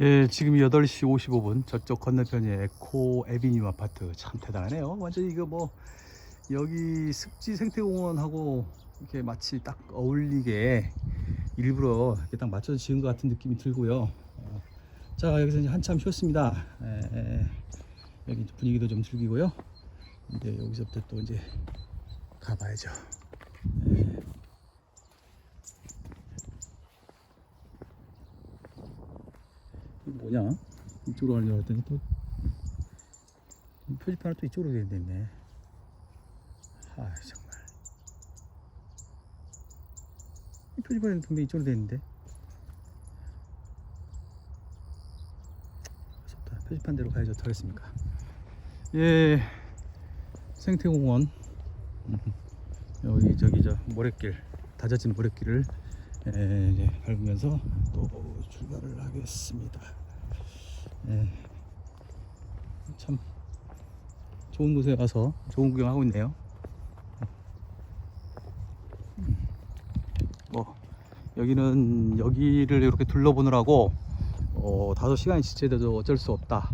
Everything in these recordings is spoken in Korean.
예, 지금 8시 55분 저쪽 건너편에 에코 에비뉴 아파트 참 대단하네요. 완전 이거 뭐 여기 습지 생태공원하고 이렇게 마치 딱 어울리게 일부러 이렇게 딱 맞춰서 지은 것 같은 느낌이 들고요. 어, 자 여기서 이제 한참 쉬었습니다. 에, 에, 여기 분위기도 좀 즐기고요. 이제 여기서부터 또 이제 가봐야죠. 에. 이게 뭐냐? 이쪽으로 가려고 했더니 또 표지판은 또 이쪽으로 되어 있네. 아 정말. 이 표지판은 분명히 이쪽으로 되어 있는데. 무섭다. 표지판대로 가야지 어떡하겠습니까? 예, 생태공원. 음, 여기 저기 저 모래길, 다져진 모래길을 예, 이제 밟으면서 또 출발을 하겠습니다. 예, 참 좋은 곳에 와서 좋은 구경하고 있네요. 음, 뭐 여기는 여기를 이렇게 둘러보느라고 어, 다소 시간이 지체돼도 어쩔 수 없다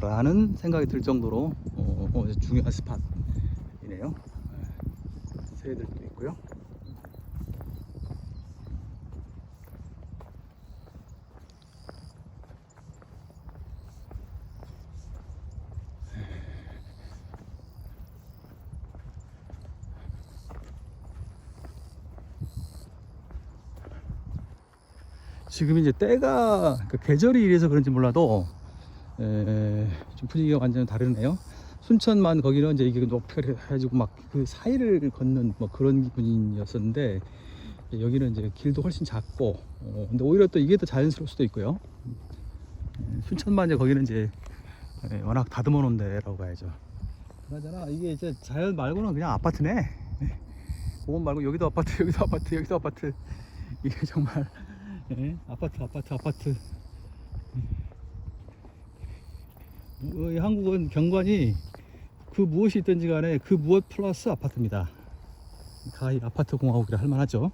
라는 생각이 들 정도로 어, 어, 중요한 스팟이네요. 예, 새들도 있고요. 지금 이제 때가 그 계절이 이래서 그런지 몰라도 에, 좀 분위기가 완전 다르네요. 순천만 거기는 이제 이게 높이가 해가지고 막 그 사이를 걷는 뭐 그런 기분이었었는데 여기는 이제 길도 훨씬 작고 어, 근데 오히려 또 이게 더 자연스러울 수도 있고요. 에, 순천만 이제 거기는 이제 에, 워낙 다듬어 놓은 데라고 봐야죠. 그나저나 이게 이제 자연 말고는 그냥 아파트네. 네. 그건 말고 여기도 아파트, 여기도 아파트, 여기도 아파트. 이게 정말 예, 아파트 아파트 아파트. 어, 이 한국은 경관이 그 무엇이 있든지 간에 그 무엇 플러스 아파트입니다. 가히 아파트 공화국이라 할 만하죠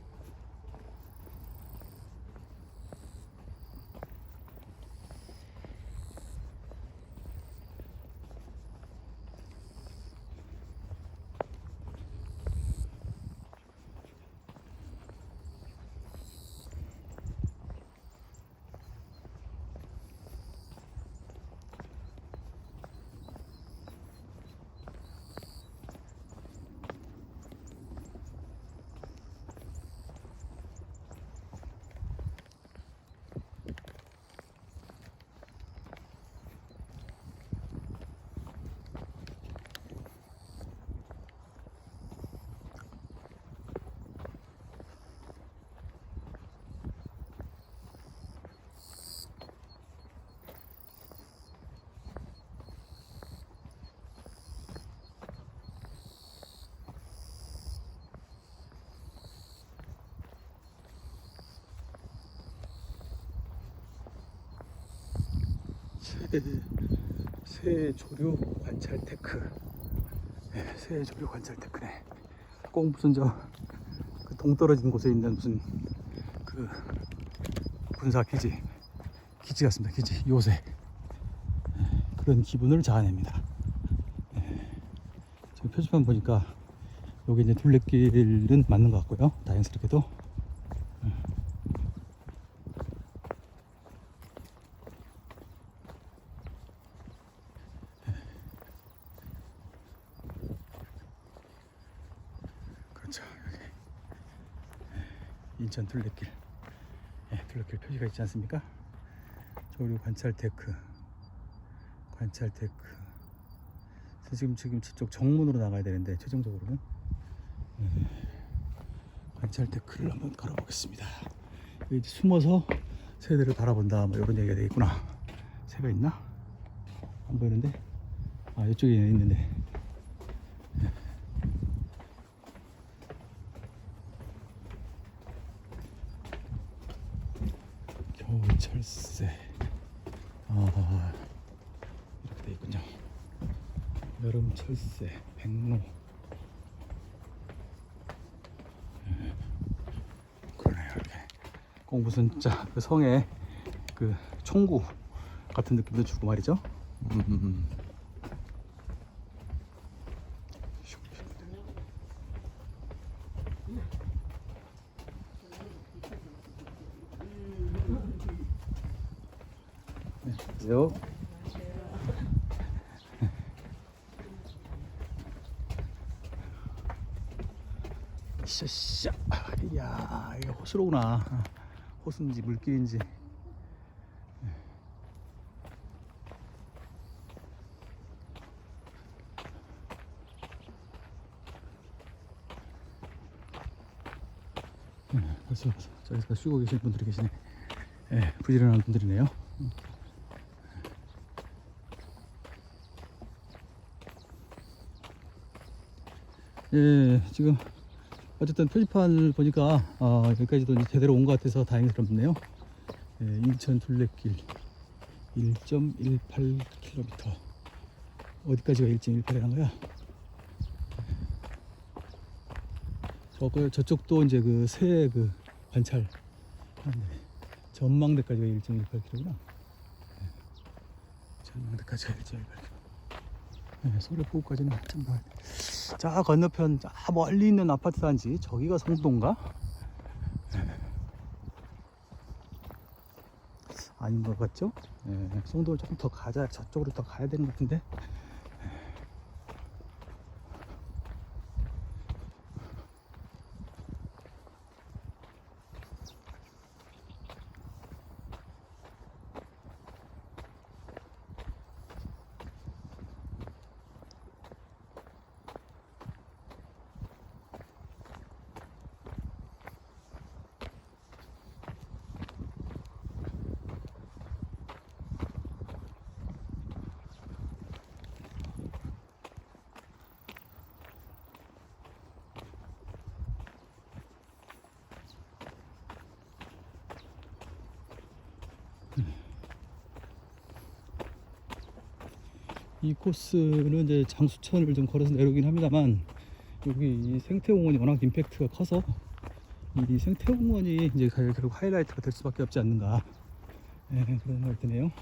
새, 새 조류 관찰 테크. 네, 새 조류 관찰 테크네. 꼭 무슨 저, 그 동떨어진 곳에 있는 무슨 그 군사 기지, 기지 같습니다. 기지, 요새. 네, 그런 기분을 자아냅니다. 네, 지금 표지판 보니까 여기 이제 둘레길은 맞는 것 같고요. 다행스럽게도. 그렇죠. 여기 인천 둘레길. 예, 둘레길 표시가 있지 않습니까? 조류 관찰 테크. 관찰 테크. 그래서 지금 지금 저쪽 정문으로 나가야 되는데 최종적으로는 예, 관찰 테크를 한번 걸어보겠습니다. 이제 숨어서 새들을 바라본다. 뭐 이런 얘기가 되겠구나. 새가 있나? 안 보이는데? 아 이쪽에 있는데. 겨울철새 아 이렇게 돼 있군요 여름 철새 백로 예, 꼭 무슨 자그 성에 그 총구 같은 느낌도 주고 말이죠. 음. 네, 안녕하세요. 샤샤. 이야 이게 호수로구나. 호수인지 물길인지. 네, 벌써 저기서 쉬고 계신 분들이 계시네. 예, 부지런한 분들이네요. 예, 지금 어쨌든 표지판을 보니까 아, 여기까지도 제대로 온 것 같아서 다행스럽네요. 예, 인천 둘레길 1.18km 어디까지가 1.18이란 거야? 저거 저쪽도 이제 그 새그 관찰 하는데 전망대까지가 1.18km구나. 전망대까지가 1.18km. 네, 소래 포구까지는 한참 가야 돼. 자 건너편 저 멀리 있는 아파트 단지 저기가 성동가? 아닌 것 같죠? 예, 성동을 조금 더 가자 저쪽으로 더 가야 되는 것 같은데 이 코스는 이제 장수천을 좀 걸어서 내려오긴 합니다만 여기 이 생태공원이 워낙 임팩트가 커서 이 생태공원이 이제 결국 하이라이트가 될 수밖에 없지 않는가 예, 그런 생각이 드네요.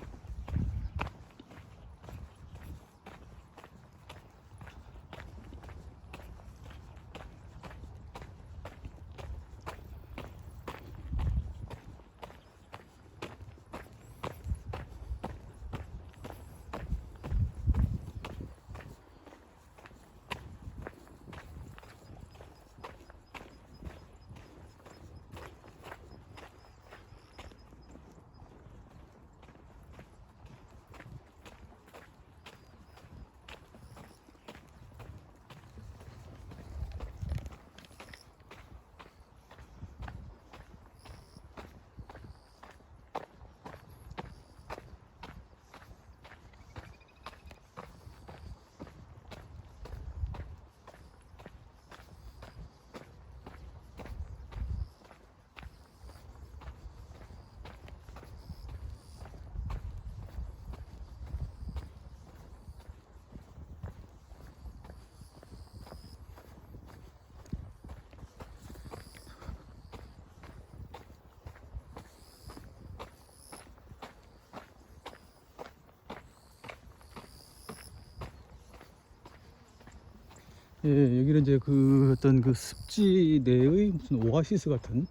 예, 여기는 이제 그 어떤 그 습지 내의 무슨 오아시스 같은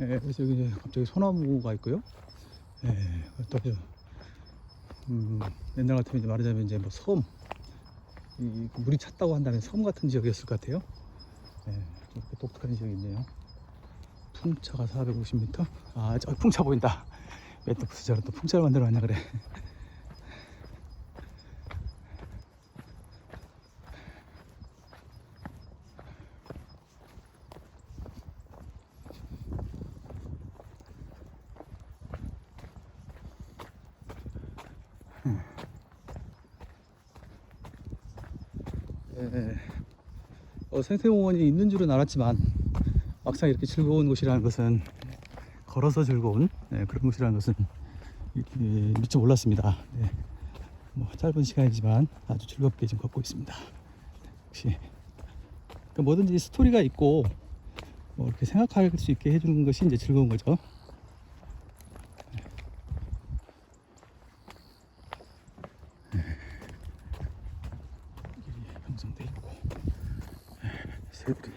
예, 그래서 여기 이제 갑자기 소나무가 있고요. 예, 또 음, 옛날 같으면 이제 말하자면 이제 뭐 섬, 이 물이 찼다고 한다면 섬 같은 지역이었을 것 같아요. 예, 이렇게 독특한 지역이 있네요. 풍차가 450m. 아, 저 풍차 보인다. 왜또 저런 또 풍차를 만들어 놨냐 그래. 예, 어, 생태공원이 있는 줄은 알았지만 막상 이렇게 즐거운 곳이라는 것은 걸어서 즐거운 예, 그런 곳이라는 것은 미처 몰랐습니다. 예, 뭐 짧은 시간이지만 아주 즐겁게 지금 걷고 있습니다. 역시 그러니까 뭐든지 스토리가 있고 뭐 이렇게 생각할 수 있게 해주는 것이 이제 즐거운 거죠. 형성돼 있고 예, 새들이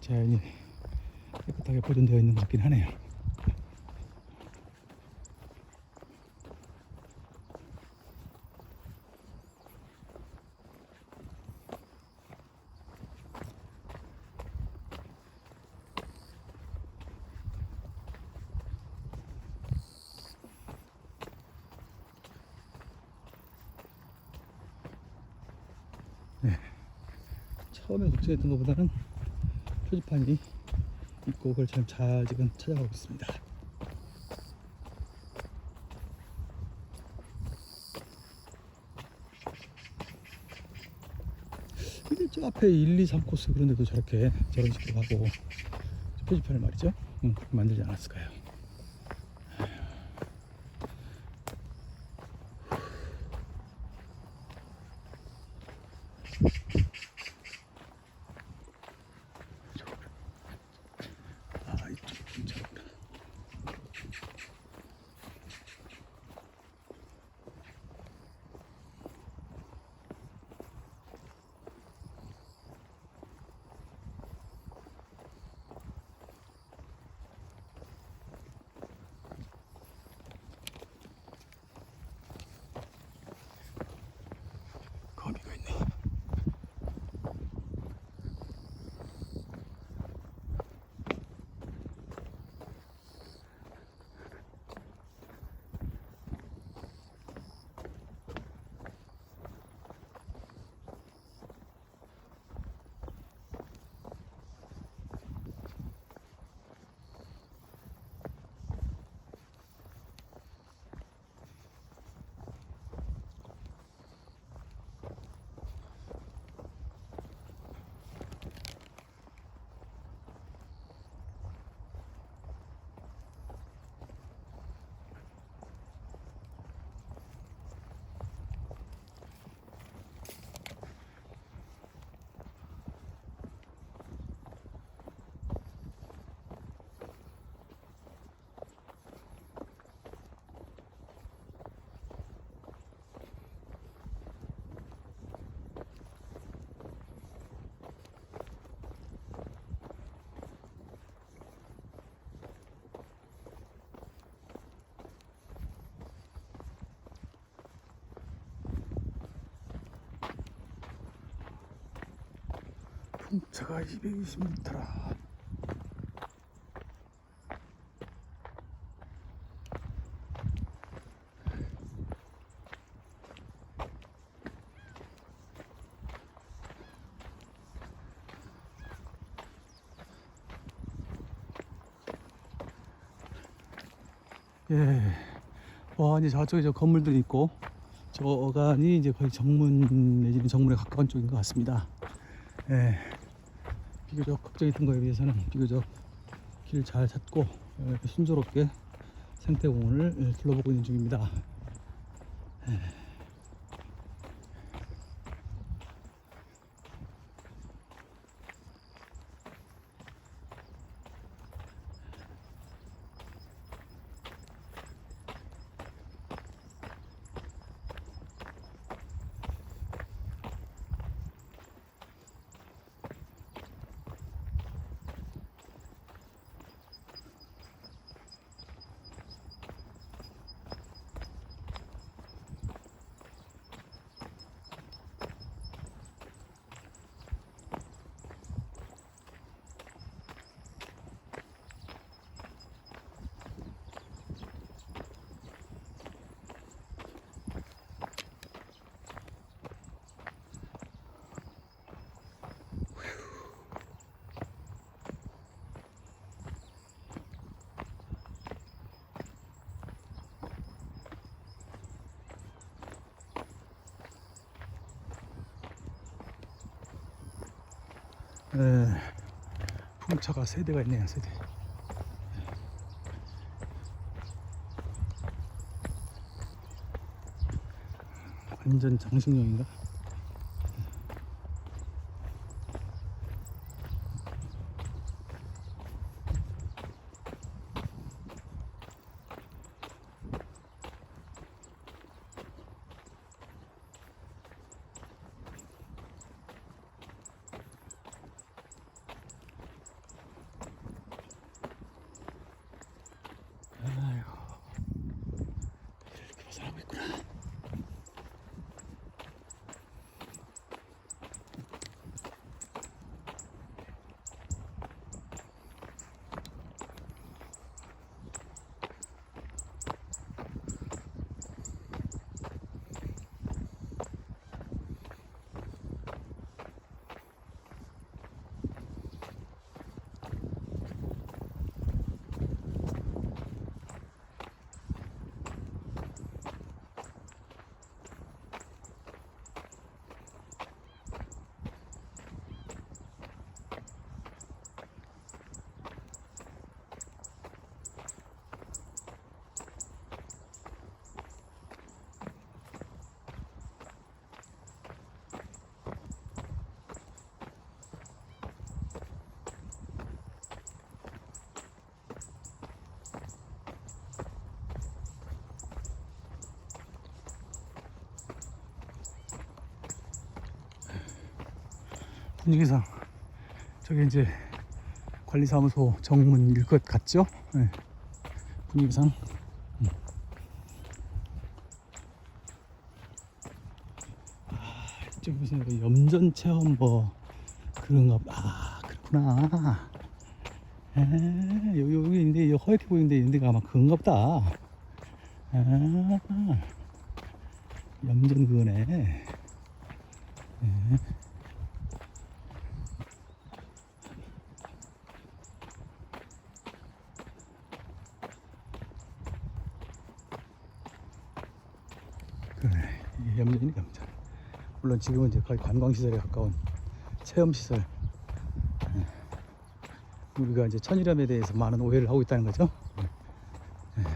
자연이 깨끗하게 보존되어 있는 것 같긴 하네요. 처음에 걱정했던 것보다는 표지판이 있고 그걸 참잘 지금 찾아가고 있습니다. 근데 저 앞에 1, 2, 3 코스 그런 데도 저렇게 저런 식으로 하고 저 표지판을 말이죠. 음, 그렇게 만들지 않았을까요? 풍차가 220m라. 예. 와, 이제 저쪽에 저 건물들이 있고, 저 어간이 이제 거의 정문 내지는 정문에 가까운 쪽인 것 같습니다. 예. 비교적 걱정했던 거에 비해서는 비교적 길 잘 찾고 예, 순조롭게 생태공원을 예, 둘러보고 있는 중입니다. 예. 풍차가 세 대가 있네요, 세 대. 완전 장식용인가? Kur'an. 분위기상 저게 이제 관리사무소 정문일 것 같죠? 네. 분위기상 음. 아, 이쪽 무슨 그 염전 체험 뭐 그런가 보- 아 그렇구나 에 여기 여기 있는데 허옇게 보이는데 있는 데가 아마 그건가 보다 아 염전 그거네 예. 그래 이게 염전이 염전 물론 지금은 이제 거의 관광시설에 가까운 체험시설 예. 우리가 이제 천일염에 대해서 많은 오해를 하고 있다는 거죠 예. 예.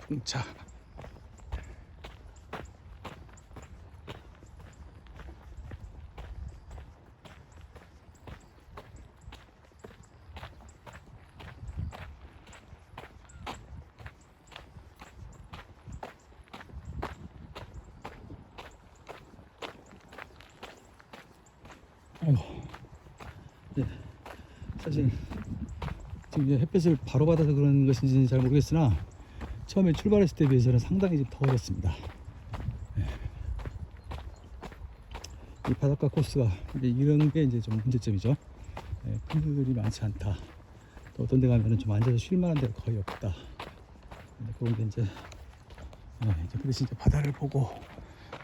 풍차 아이고 예. 사실 지금 이제 햇볕을 바로 받아서 그런 것인지는 잘 모르겠으나 처음에 출발했을 때 비해서는 상당히 좀 더워졌습니다. 예. 이 바닷가 코스가 이런 게 이제 좀 문제점이죠. 예, 큰들이 많지 않다. 또 어떤 데 가면은 좀 앉아서 쉴 만한 데가 거의 없다. 근데 그런데 이제, 예, 이제 그 대신 이제 바다를 보고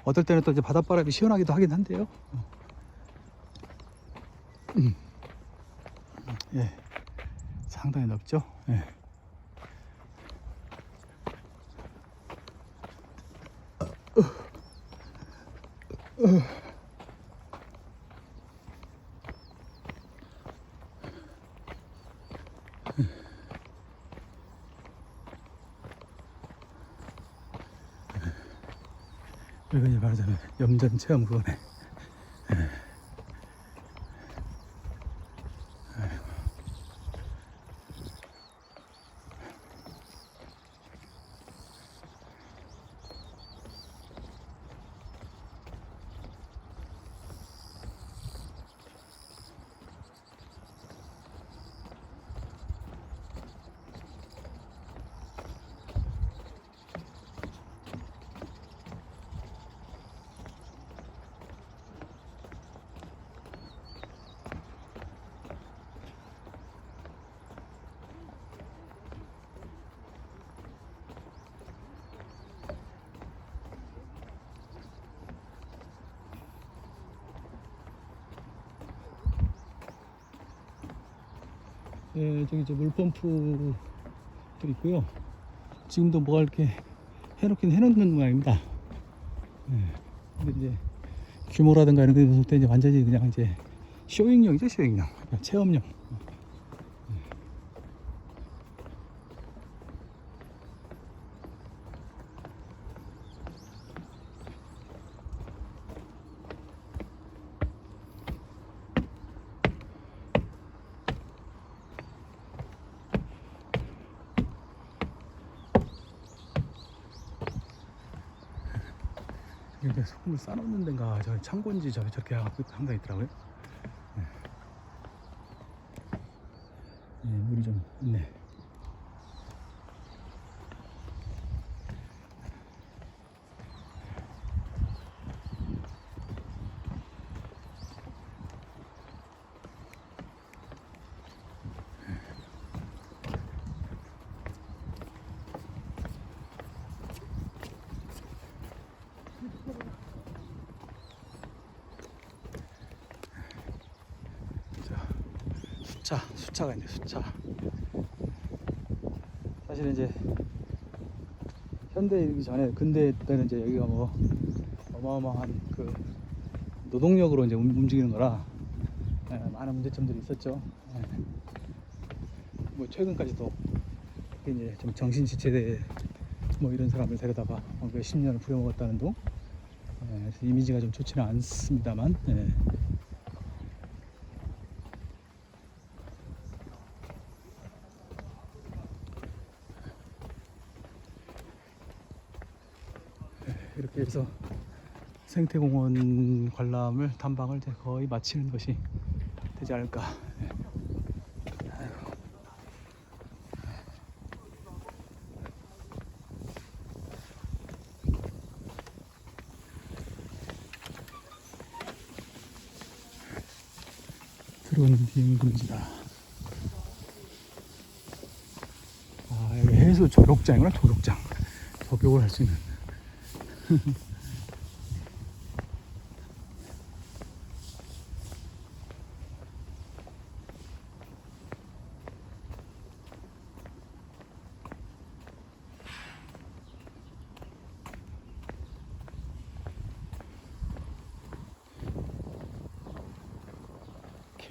어떨 때는 또 이제 바닷바람이 시원하기도 하긴 한데요. 예, 상당히 넓죠. 예. 이제 말하자면 염전 체험 그거네. 예, 저기 이제 물펌프도 있고요. 지금도 뭐가 이렇게 해놓긴 해놓는 모양입니다. 예, 근데 이제 규모라든가 이런 게 봤을 때 이제 완전히 그냥 이제 쇼잉용이죠, 쇼잉용. 그러니까 체험용. 싸놓는 데인가 저 창고인지 저기 저렇게 항상 있더라고요. 예. 예, 물이 좀 있네. 자, 숫자, 숫자가 있네, 숫자. 사실은 이제 현대에 이르기 전에 근대 때는 이제 여기가 뭐 어마어마한 그 노동력으로 이제 움- 움직이는 거라 예, 많은 문제점들이 있었죠. 예. 뭐 최근까지도 이제 좀 정신 지체대 뭐 이런 사람을 데려다가 뭐 몇십 년을 부려먹었다는 둥 예, 이미지가 좀 좋지는 않습니다만 예. 여기서 생태공원 관람을 탐방을 거의 마치는 것이 되지 않을까. 들어오는 비행 금지다. 아, 여기 해수 조력장이구나, 조력장. 조격을 할 수 있는.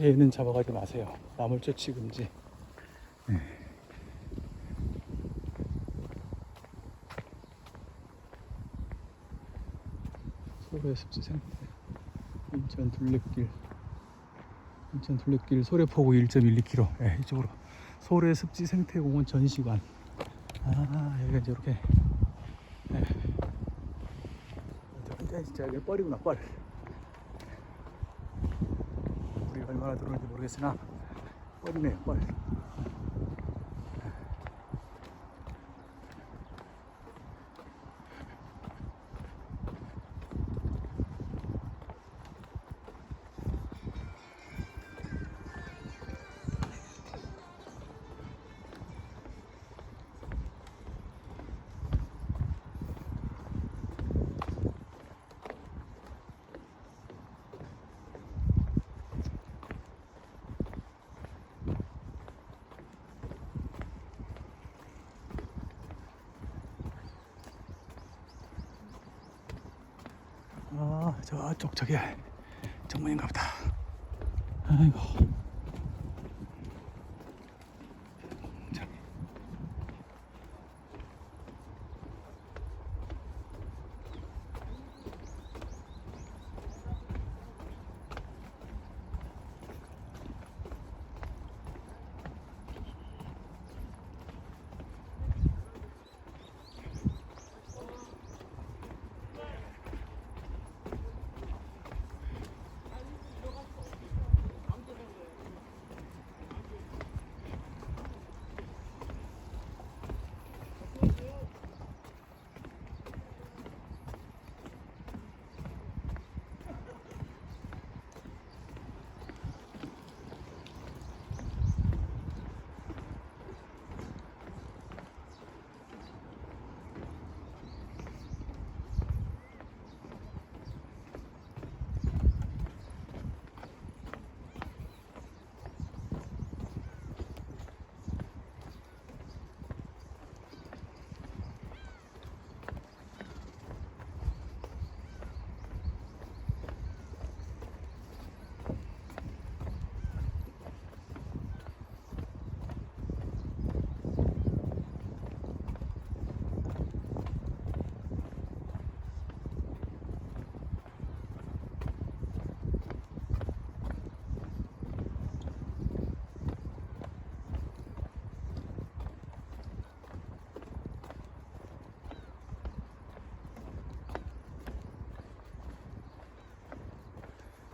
개는 잡아가지 마세요. 나물 쫓치 금지. 소래 습지 생태 인천 둘레길. 인천 둘레길 소래포구 1.12km 예, 이쪽으로. 소래 습지 생태공원 전시관. 아 여기가 이제 이렇게. 예. 근데 진짜 이게 뻘이구나 뻘. 물이 얼마나 들어오는지 모르겠으나 뻘이네요 뻘 저쪽 저기 정문인가 보다. 아이고.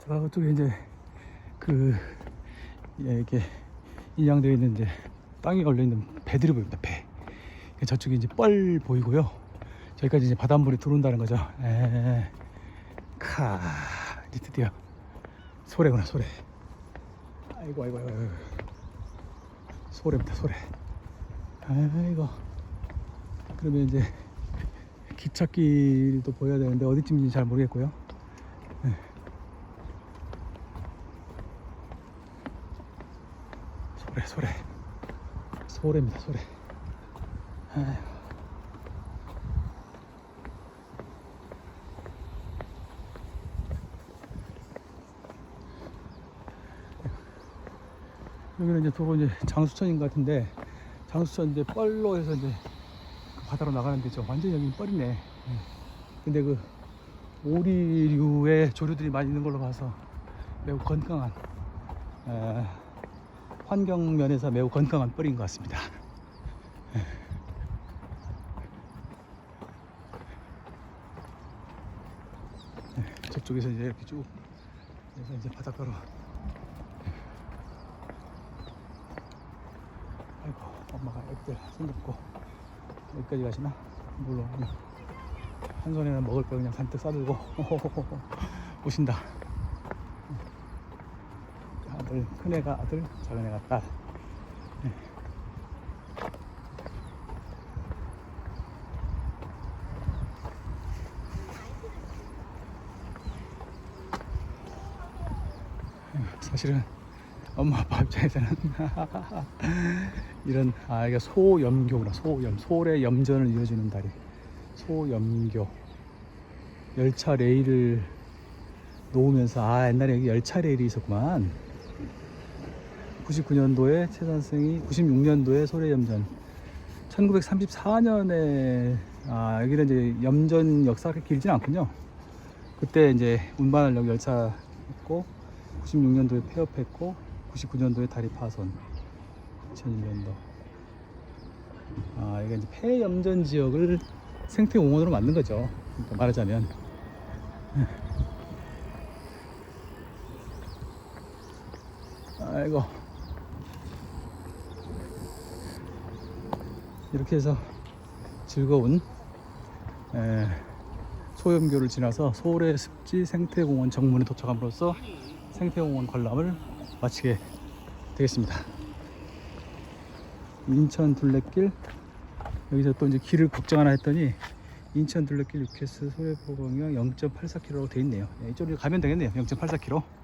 저쪽에 이제 그 예, 이렇게 인양되어 있는 이제 땅에 걸려 있는 배들이 보입니다. 배. 저쪽에 이제 뻘 보이고요. 저기까지 이제 바닷물이 들어온다는 거죠. 에, 카 이제 드디어 소래구나 소래. 아이고 아이고 아이고. 아이고. 소래입니다 소래. 아이고. 그러면 이제 기찻길도 보여야 되는데 어디쯤인지 잘 모르겠고요. 소래 소래 소래입니다 소래 아이고. 여기는 이제 도로 이제 장수천인 것 같은데 장수천 이제 뻘로 해서 이제 그 바다로 나가는데 저 완전 여기 뻘이네 예. 근데 그 오리류의 조류들이 많이 있는 걸로 봐서 매우 건강한 에, 환경 면에서 매우 건강한 뻘인 것 같습니다. 예. 저쪽에서 이제 이렇게 쭉 해서 이제 바닷가로 아이고 엄마가 애들 손잡고 여기까지 가시나? 물론 한 손에는 먹을 거 그냥 잔뜩 싸들고 오신다 아들 큰애가 아들 작은애가 딸. 네. 사실은 엄마 아빠 입장에서는 이런 아 이게 소염교구나. 소염 소래 염전을 이어주는 다리. 소염교. 열차 레일을 놓으면서 아 옛날에 여기 열차 레일이 있었구만 99년도에 최 선생이 96년도에 소래 염전. 1934년에 아 여기는 이제 염전 역사가 길진 않군요. 그때 이제 운반하려고 열차 있고 96년도에 폐업했고 99년도에 다리 파손. 2001년도. 아 이게 이제 폐염전 지역을 생태공원으로 만든 거죠. 그러니까 말하자면. 아이고 이렇게 해서 즐거운 에, 소염교를 지나서 서울의 습지 생태공원 정문에 도착함으로써 생태공원 관람을 마치게 되겠습니다. 인천 둘레길 여기서 또 이제 길을 걱정 하나 했더니 인천 둘레길 6캐스 소래포 방향 0.84km라고 돼 있네요. 예, 이쪽으로 가면 되겠네요. 0.84km.